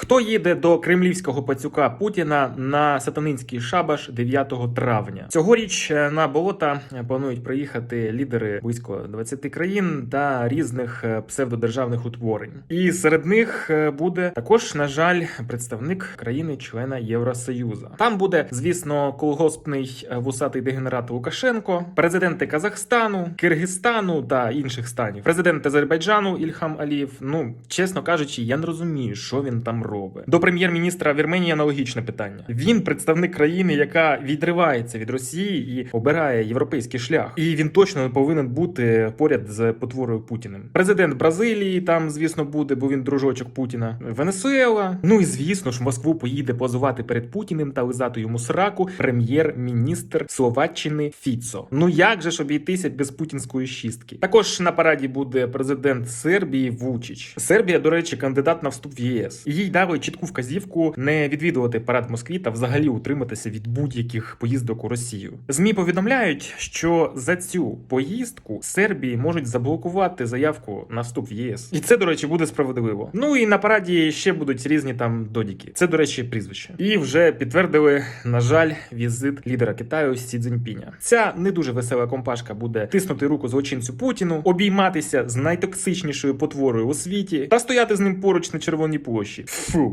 Хто їде до кремлівського пацюка Путіна на сатанинський шабаш 9 травня? Цьогоріч е, на болота планують приїхати лідери близько 20 країн та різних е, псевдодержавних утворень. І серед них е, буде також, на жаль, представник країни-члена Євросоюзу. Там буде, звісно, колгоспний е, вусатий дегенерат Лукашенко, президенти Казахстану, Киргизстану та інших станів, президент Азербайджану Ільхам Алієв. Ну чесно кажучи, я не розумію, що він там робить. До прем'єр-міністра Вірменії аналогічне питання. Він представник країни, яка відривається від Росії і обирає європейський шлях. І він точно не повинен бути поряд з потворою Путіним. Президент Бразилії там, звісно, буде, бо він дружочок Путіна. Венесуела. Ну і звісно ж, Москву поїде позувати перед Путіним та лизати йому сраку прем'єр-міністр Словаччини Фіцо. Ну як же ж обійтися без путінської шістки? Також на параді буде президент Сербії Вучич. Сербія, до речі, кандидат на вступ в ЄС. Їй дали чітку вказівку не відвідувати парад Москві та взагалі утриматися від будь-яких поїздок у Росію. Змі повідомляють, що за цю поїздку Сербії можуть заблокувати заявку на вступ в ЄС. І це, до речі, буде справедливо. Ну і на параді ще будуть різні там додіки. Це, до речі, прізвище. І вже підтвердили, на жаль, візит лідера Китаю Сі Цзіньпіня. Ця не дуже весела компашка буде тиснути руку злочинцю Путіну, обійматися з найтоксичнішою потворою у світі та стояти з ним поруч на червоній площі. through.